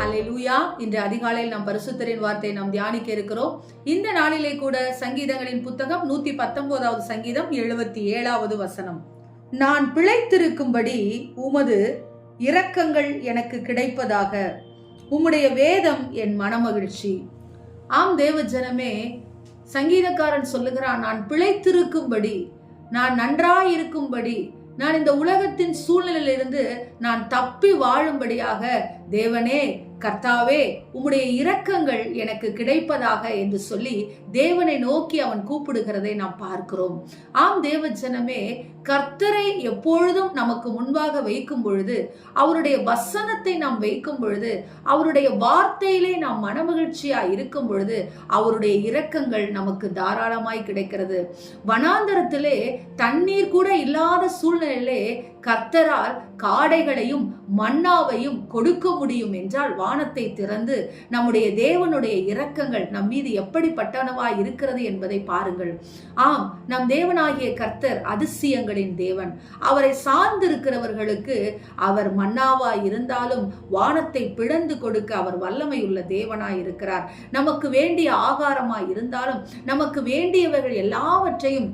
ஹalleluya. இன்று அதிகாலையில் நாம் பரிசுத்தரின் வார்த்தை நாம் தியானிக்க இருக்கிறோம். இந்த நாளிலே கூட சங்கீதங்களின் புத்தகம் நூத்தி பத்தொன்பதாவது சங்கீதம் எழுபத்தி ஏழாவது வசனம். நான் பிழைத்திருக்கும்படி உமது இரக்கங்கள் எனக்கு கிடைப்பதாக. உம்முடைய வேதம் என் மனமகிழ்ச்சி. ஆம் தேவ ஜனமே சங்கீதக்காரன் சொல்லுகிறான் நான் பிழைத்திருக்கும்படி நான் நன்றாயிருக்கும்படி நான் இந்த உலகத்தின் சூழ்நிலையிலிருந்து நான் தப்பி வாழும்படியாக தேவனே கர்த்தாவே உம்முடைய இரக்கங்கள் எனக்கு கிடைப்பதாக என்று சொல்லி தேவனை நோக்கி அவன் கூப்பிடுகிறதை நாம் பார்க்கிறோம். ஆம் தேவ ஜனமே கர்த்தரை எப்பொழுதும் நமக்கு முன்பாக வைக்கும் பொழுது அவருடைய வசனத்தை நாம் வைக்கும் பொழுது அவருடைய வார்த்தையிலே நாம் மனமகிழ்ச்சியா இருக்கும் பொழுது அவருடைய இரக்கங்கள் நமக்கு தாராளமாய் கிடைக்கிறது. வனாந்தரத்திலே தண்ணீர் கூட இல்லாத சூழ்நிலையிலே கர்த்தரால் காடைகளையும் மன்னாவையும் கொடுக்க முடியும் என்றால் வானத்தை திறந்து நம்முடைய தேவனுடைய இரக்கங்கள் நம் மீது எப்படிப்பட்டனவாய் இருக்கிறது என்பதை பாருங்கள். ஆம் நம் தேவனாகிய கர்த்தர் அதிசயங்களின் தேவன். அவரை சார்ந்திருக்கிறவர்களுக்கு அவர் மன்னாவாய் இருந்தாலும் வானத்தை பிளந்து கொடுக்க அவர் வல்லமை உள்ள தேவனாய் இருக்கிறார். நமக்கு வேண்டிய ஆகாரமாய் இருந்தாலும் நமக்கு வேண்டியவர்கள் எல்லாவற்றையும்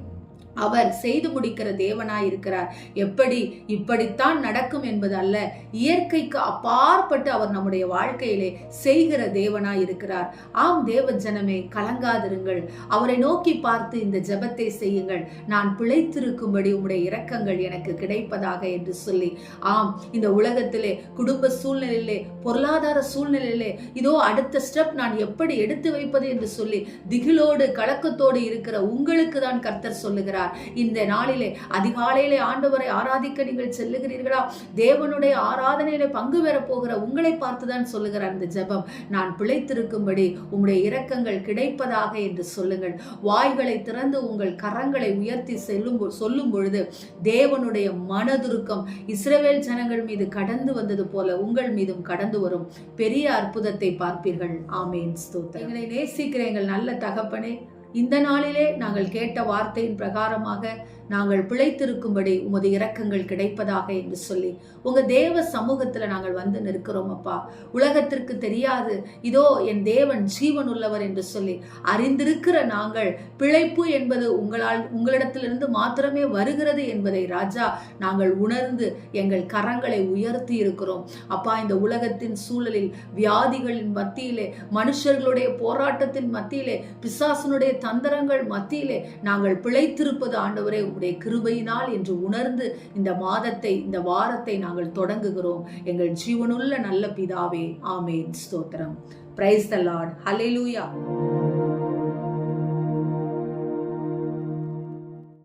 அவர் செய்து முடிக்கிற தேவனாய் இருக்கிறார் எப்படி? இப்படித்தான் நடக்கும் என்பது அல்ல. இயற்கைக்கு அப்பாற்பட்டு அவர் நம்முடைய வாழ்க்கையிலே செய்கிற தேவனாய் இருக்கிறார் ஆம் தேவ ஜனமே கலங்காதிருங்கள். அவரை நோக்கி பார்த்து இந்த ஜெபத்தை செய்யுங்கள். நான் பிழைத்திருக்கும்படி உம்முடைய இரக்கங்கள் எனக்கு கிடைப்பதாக என்று சொல்லி. ஆம் இந்த உலகத்திலே குடும்ப சூழ்நிலையிலே பொருளாதார சூழ்நிலையிலே இதோ அடுத்த ஸ்டெப் நான் எப்படி எடுத்து வைப்பது என்று சொல்லி திகிலோடு கலக்கத்தோடு இருக்கிற உங்களுக்கு தான் கர்த்தர் சொல்லுகிறார். இந்த நாளிலே அதிகாலையிலே ஆண்டவரை ஆராதிக்க நீங்கள் செல்லுகிறீர்களா? தேவனுடைய ஆராதனையிலே பங்கு பெறப் போகிற உங்களை பார்த்துதான் சொல்லுகிறார் இந்த ஜெபம். நான் பிழைத்திருக்கும்படி உங்களுடைய இரக்கங்கள் கிடைப்பதாக என்று சொல்லுங்கள். வாய்களை திறந்து உங்கள் கரங்களை உயர்த்தி செல்லும் சொல்லும் பொழுது தேவனுடைய மனதுருக்கம் இஸ்ரேவேல் ஜனங்கள் மீது கடந்து வந்தது போல உங்கள் மீதும் கடந்து வரும். பெரிய அற்புதத்தை பார்ப்பீர்கள். ஆமேன். ஸ்தோத்திரம். எங்களை நேசிக்கிற எங்கள் நல்ல தகப்பனே இந்த நாளிலே நாங்கள் கேட்ட வார்த்தையின் பிரகாரமாக நாங்கள் பிழைத்திருக்கும்படி உமது இரக்கங்கள் கிடைப்பதாக என்று சொல்லி உங்க தேவ சமூகத்துல நாங்கள் வந்து நிற்கிறோம் அப்பா. உலகத்திற்கு தெரியாது இதோ என் தேவன் ஜீவன் உள்ளவர் என்று சொல்லி அறிந்திருக்கிற நாங்கள் பிழைப்பு என்பது உங்களால் உங்களிடத்திலிருந்து மாத்திரமே வருகிறது என்பதை ராஜா நாங்கள் உணர்ந்து எங்கள் கரங்களை உயர்த்தி இருக்கிறோம். அப்பா இந்த உலகத்தின் சூழலில் வியாதிகளின் மத்தியிலே மனுஷர்களுடைய போராட்டத்தின் மத்தியிலே பிசாசனுடைய தந்திரங்கள் மத்தியிலே நாங்கள் பிழைத்திருப்பது ஆண்டவரே உடைய கிருபையினால் என்று உணர்ந்து இந்த மாதத்தை இந்த வாரத்தை நாங்கள் தொடங்குகிறோம். எங்கள் ஜீவனுள்ள நல்ல பிதாவே ஆமேன். ஸ்தோத்திரம். Praise the Lord hallelujah